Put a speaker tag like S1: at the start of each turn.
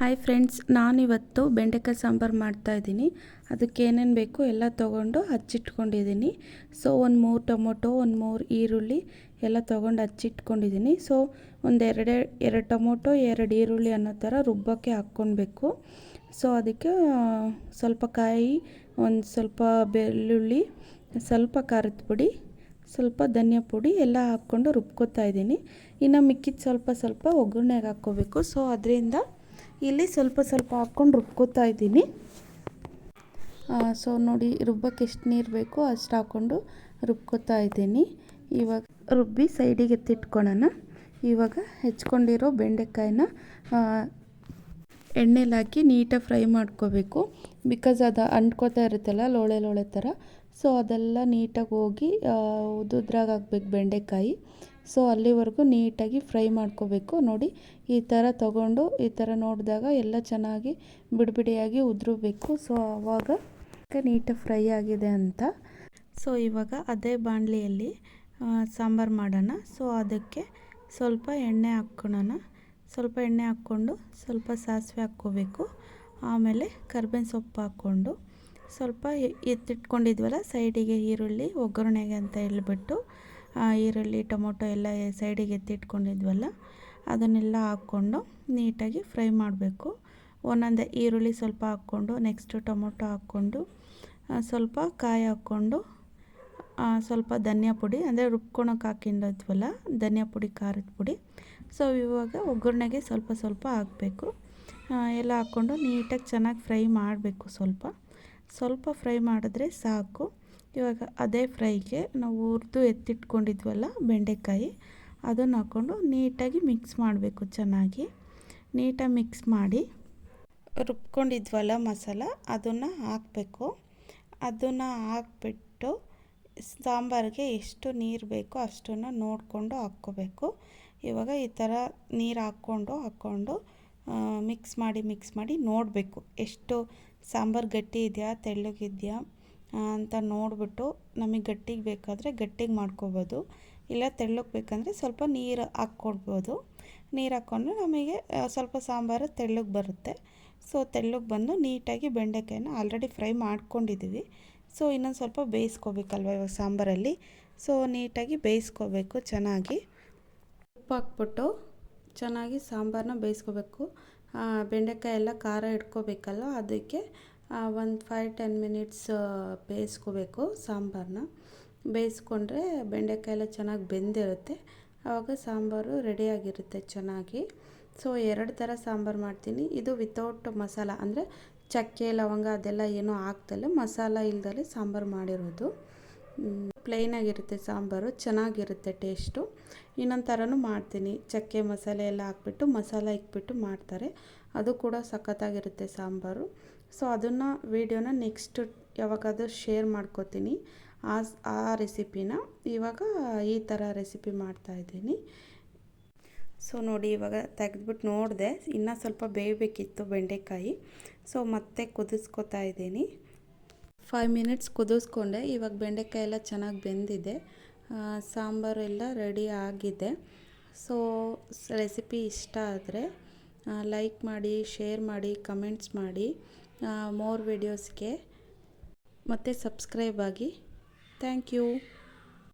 S1: Hi friends ನಾನಿವತ್ತು ಬೆಂಡೆಕಾಯಿ ಸಾಂಬಾರು ಮಾಡ್ತಾಯಿದ್ದೀನಿ ಅದಕ್ಕೆ ಏನೇನು ಬೇಕು ಎಲ್ಲ ತೊಗೊಂಡು ಹಚ್ಚಿಟ್ಕೊಂಡಿದ್ದೀನಿ. ಸೊ ಒಂದು ಮೂರು ಟೊಮೊಟೊ, ಒಂದು ಮೂರು ಈರುಳ್ಳಿ ಎಲ್ಲ ತೊಗೊಂಡು ಹಚ್ಚಿಟ್ಕೊಂಡಿದ್ದೀನಿ. ಸೊ ಒಂದು ಎರಡೆ, ಎರಡು ಟೊಮೊಟೊ, ಎರಡು ಈರುಳ್ಳಿ ಅನ್ನೋ ಥರ ರುಬ್ಬಕ್ಕೆ ಹಾಕ್ಕೊಳ್ಬೇಕು ಸೊ ಅದಕ್ಕೆ ಸ್ವಲ್ಪ ಕಾಯಿ, ಒಂದು ಸ್ವಲ್ಪ ಬೆಳ್ಳುಳ್ಳಿ, ಸ್ವಲ್ಪ ಖಾರದ ಪುಡಿ, ಸ್ವಲ್ಪ ಧನಿಯಾ ಪುಡಿ ಎಲ್ಲ ಹಾಕ್ಕೊಂಡು ರುಬ್ಕೋತಾ ಇದ್ದೀನಿ. ಇನ್ನು ಮಿಕ್ಕಿದ ಸ್ವಲ್ಪ ಸ್ವಲ್ಪ ಒಗ್ಗರಣೆಗೆ ಹಾಕ್ಕೋಬೇಕು. ಸೊ ಅದರಿಂದ ಇಲ್ಲಿ ಸ್ವಲ್ಪ ಸ್ವಲ್ಪ ಹಾಕ್ಕೊಂಡು ರುಬ್ಕೋತಾ ಇದ್ದೀನಿ. ಸೊ ನೋಡಿ ರುಬ್ಬಕ್ಕೆ ಎಷ್ಟು ನೀರು ಬೇಕೋ ಅಷ್ಟು ಹಾಕ್ಕೊಂಡು ರುಬ್ಕೋತಾ ಇದ್ದೀನಿ. ಇವಾಗ ರುಬ್ಬಿ ಸೈಡಿಗೆ ಎತ್ತಿಟ್ಕೊಳ್ಳೋಣ. ಇವಾಗ ಹೆಚ್ಕೊಂಡಿರೋ ಬೆಂಡೆಕಾಯಿನ ಎಣ್ಣೆಲಿ ಹಾಕಿ ನೀಟಾಗಿ ಫ್ರೈ ಮಾಡ್ಕೋಬೇಕು. ಬಿಕಾಸ್ ಅದು ಅಂಟ್ಕೋತಾ ಇರುತ್ತಲ್ಲ, ಲೋಳೆ ಲೋಳೆ ಥರ ಸೊ ಅದೆಲ್ಲ ನೀಟಾಗಿ ಹೋಗಿ ಉದುದ್ರಾಗ ಹಾಕ್ಬೇಕು ಬೆಂಡೆಕಾಯಿ. ಸೊ ಅಲ್ಲಿವರೆಗೂ ನೀಟಾಗಿ ಫ್ರೈ ಮಾಡ್ಕೋಬೇಕು. ನೋಡಿ, ಈ ಥರ ತಗೊಂಡು ಈ ಥರ ನೋಡಿದಾಗ ಎಲ್ಲ ಚೆನ್ನಾಗಿ ಬಿಡಿಬಿಡಿಯಾಗಿ ಉದುರಬೇಕು. ಸೊ, ಆವಾಗ ನೀಟಾಗಿ ಫ್ರೈ ಆಗಿದೆ ಅಂತ. ಸೊ, ಇವಾಗ ಅದೇ ಬಾಣಲಿಯಲ್ಲಿ ಸಾಂಬಾರು ಮಾಡೋಣ. ಸೊ, ಅದಕ್ಕೆ ಸ್ವಲ್ಪ ಎಣ್ಣೆ ಹಾಕ್ಕೊಳ್ಳೋಣ ಸ್ವಲ್ಪ ಎಣ್ಣೆ ಹಾಕ್ಕೊಂಡು ಸ್ವಲ್ಪ ಸಾಸಿವೆ ಹಾಕ್ಕೋಬೇಕು. ಆಮೇಲೆ ಕರ್ಬೇವಿನ ಸೊಪ್ಪು ಹಾಕ್ಕೊಂಡು ಸ್ವಲ್ಪ ಎತ್ತಿಟ್ಕೊಂಡಿದ್ವಲ್ಲ, ಸೈಡಿಗೆ ಈರುಳ್ಳಿ, ಒಗ್ಗರಣೆಗೆ ಅಂತ ಹೇಳ್ಬಿಟ್ಟು ಈರುಳ್ಳಿ, ಟೊಮೊಟೊ ಎಲ್ಲ ಸೈಡಿಗೆ ಎತ್ತಿಟ್ಕೊಂಡಿದ್ವಲ್ಲ, ಅದನ್ನೆಲ್ಲ ಹಾಕ್ಕೊಂಡು ನೀಟಾಗಿ ಫ್ರೈ ಮಾಡಬೇಕು. ಒಂದೊಂದೇ ಈರುಳ್ಳಿ ಸ್ವಲ್ಪ ಹಾಕ್ಕೊಂಡು, ನೆಕ್ಸ್ಟು ಟೊಮೊಟೊ ಹಾಕ್ಕೊಂಡು ಸ್ವಲ್ಪ ಕಾಯಿ ಹಾಕ್ಕೊಂಡು ಸ್ವಲ್ಪ ಧನಿಯಾ ಪುಡಿ, ಅಂದರೆ ರುಬ್ಕೊಳಕ್ಕೆ ಹಾಕಿದ್ವಲ್ಲ ಧನಿಯಾ ಪುಡಿ, ಖಾರದ ಪುಡಿ. ಸೊ ಇವಾಗ ಒಗ್ಗರಣೆಗೆ ಸ್ವಲ್ಪ ಸ್ವಲ್ಪ ಹಾಕಬೇಕು. ಎಲ್ಲ ಹಾಕ್ಕೊಂಡು ನೀಟಾಗಿ ಚೆನ್ನಾಗಿ ಫ್ರೈ ಮಾಡಬೇಕು ಸ್ವಲ್ಪ. ಸ್ವಲ್ಪ ಫ್ರೈ ಮಾಡಿದ್ರೆ ಸಾಕು. ಇವಾಗ ಅದೇ ಫ್ರೈಗೆ ನಾವು ಹುರಿದು ಎತ್ತಿಟ್ಕೊಂಡಿದ್ವಲ್ಲ ಬೆಂಡೆಕಾಯಿ, ಅದನ್ನು ಹಾಕ್ಕೊಂಡು ನೀಟಾಗಿ ಮಿಕ್ಸ್ ಮಾಡಬೇಕು ಚೆನ್ನಾಗಿ. ನೀಟಾಗಿ ಮಿಕ್ಸ್ ಮಾಡಿ ರುಬ್ಕೊಂಡಿದ್ವಲ್ಲ ಮಸಾಲ, ಅದನ್ನು ಹಾಕಬೇಕು. ಅದನ್ನು ಹಾಕ್ಬಿಟ್ಟು ಸಾಂಬಾರಿಗೆ ಎಷ್ಟು ನೀರು ಬೇಕೋ ಅಷ್ಟನ್ನು ನೋಡಿಕೊಂಡು ಹಾಕ್ಕೋಬೇಕು. ಇವಾಗ ಈ ಥರ ನೀರು ಹಾಕ್ಕೊಂಡು ಹಾಕ್ಕೊಂಡು ಮಿಕ್ಸ್ ಮಾಡಿ ಮಿಕ್ಸ್ ಮಾಡಿ ನೋಡಬೇಕು. ಎಷ್ಟು ಸಾಂಬಾರು ಗಟ್ಟಿ ಇದೆಯಾ, ತೆಳ್ಳಗಿದೆಯಾ ಅಂತ ನೋಡಿಬಿಟ್ಟು ನಮಗೆ ಗಟ್ಟಿಗೆ ಬೇಕಾದರೆ ಗಟ್ಟಿಗೆ ಮಾಡ್ಕೋಬೋದು. ಇಲ್ಲ ತೆಳ್ಳಗೆ ಬೇಕಂದರೆ ಸ್ವಲ್ಪ ನೀರು ಹಾಕ್ಕೊಡ್ಬೋದು. ನೀರು ಹಾಕ್ಕೊಂಡು ನಮಗೆ ಸ್ವಲ್ಪ ಸಾಂಬಾರು ತೆಳ್ಳಗೆ ಬರುತ್ತೆ. ಸೊ, ತೆಳ್ಳಗೆ ಬಂದು ನೀಟಾಗಿ ಬೆಂಡೆಕಾಯಿನ ಆಲ್ರೆಡಿ ಫ್ರೈ ಮಾಡ್ಕೊಂಡಿದ್ದೀವಿ ಸೊ, ಇನ್ನೊಂದು ಸ್ವಲ್ಪ ಬೇಯಿಸ್ಕೋಬೇಕಲ್ವ ಇವಾಗ ಸಾಂಬಾರಲ್ಲಿ? ಸೊ, ನೀಟಾಗಿ ಬೇಯಿಸ್ಕೋಬೇಕು ಚೆನ್ನಾಗಿ. ಉಪ್ಪು ಹಾಕ್ಬಿಟ್ಟು ಚೆನ್ನಾಗಿ ಸಾಂಬಾರನ್ನ ಬೇಯಿಸ್ಕೋಬೇಕು. ಬೆಂಡೆಕಾಯಿ ಎಲ್ಲ ಖಾರ ಇಟ್ಕೋಬೇಕಲ್ಲ ಅದಕ್ಕೆ ಒಂದು ಫೈವ್ ಟೆನ್ ಮಿನಿಟ್ಸ್ ಬೇಯಿಸ್ಕೋಬೇಕು ಸಾಂಬಾರನ್ನ ಬೇಯಿಸ್ಕೊಂಡ್ರೆ ಬೆಂಡೆಕಾಯೆಲ್ಲ ಚೆನ್ನಾಗಿ ಬೆಂದಿರುತ್ತೆ. ಆವಾಗ ಸಾಂಬಾರು ರೆಡಿಯಾಗಿರುತ್ತೆ ಚೆನ್ನಾಗಿ. ಸೊ ಎರಡು ಥರ ಸಾಂಬಾರು ಮಾಡ್ತೀನಿ. ಇದು ವಿತೌಟ್ ಮಸಾಲ, ಅಂದರೆ ಚಕ್ಕೆ, ಲವಂಗ ಅದೆಲ್ಲ ಏನೂ ಹಾಕ್ದಲೆ ಮಸಾಲ ಇಲ್ದಲೆ ಸಾಂಬಾರು ಮಾಡಿರೋದು. ಪ್ಲೈನಾಗಿರುತ್ತೆ ಸಾಂಬಾರು, ಚೆನ್ನಾಗಿರುತ್ತೆ ಟೇಸ್ಟು ಇನ್ನೊಂದು ಥರನೂ ಮಾಡ್ತೀನಿ. ಚಕ್ಕೆ, ಮಸಾಲೆ ಎಲ್ಲ ಹಾಕ್ಬಿಟ್ಟು, ಮಸಾಲ ಇಕ್ಬಿಟ್ಟು ಮಾಡ್ತಾರೆ. ಅದು ಕೂಡ ಸಖತ್ತಾಗಿರುತ್ತೆ ಸಾಂಬಾರು. ಸೊ ಅದನ್ನು ವೀಡಿಯೋನ ನೆಕ್ಸ್ಟ್ ಯಾವಾಗಾದರೂ ಶೇರ್ ಮಾಡ್ಕೋತೀನಿ. ಆ ಆ ರೆಸಿಪಿನ ಇವಾಗ ಈ ಥರ ರೆಸಿಪಿ ಮಾಡ್ತಾಯಿದ್ದೀನಿ ಸೊ ನೋಡಿ ಇವಾಗ ತೆಗೆದ್ಬಿಟ್ಟು ನೋಡಿದೆ. ಇನ್ನೂ ಸ್ವಲ್ಪ ಬೇಯಬೇಕಿತ್ತು ಬೆಂಡೆಕಾಯಿ. ಸೊ ಮತ್ತೆ ಕುದಿಸ್ಕೊತಾ ಇದ್ದೀನಿ. ಫೈವ್ ಮಿನಿಟ್ಸ್ ಕುದಿಸ್ಕೊಂಡೆ. ಇವಾಗ ಬೆಂಡೆಕಾಯಿ ಎಲ್ಲ ಚೆನ್ನಾಗಿ ಬೆಂದಿದೆ. ಸಾಂಬಾರು ಎಲ್ಲ ರೆಡಿ ಆಗಿದೆ. ಸೊ ರೆಸಿಪಿ ಇಷ್ಟ ಆದರೆ ಲೈಕ್ ಮಾಡಿ ಶೇರ್ ಮಾಡಿ ಕಮೆಂಟ್ಸ್ ಮಾಡಿ ಮೋರ್ ವಿಡಿಯೋಸ್ಗೆ ಮತ್ತು ಸಬ್ಸ್ಕ್ರೈಬ್ ಆಗಿ. Thank you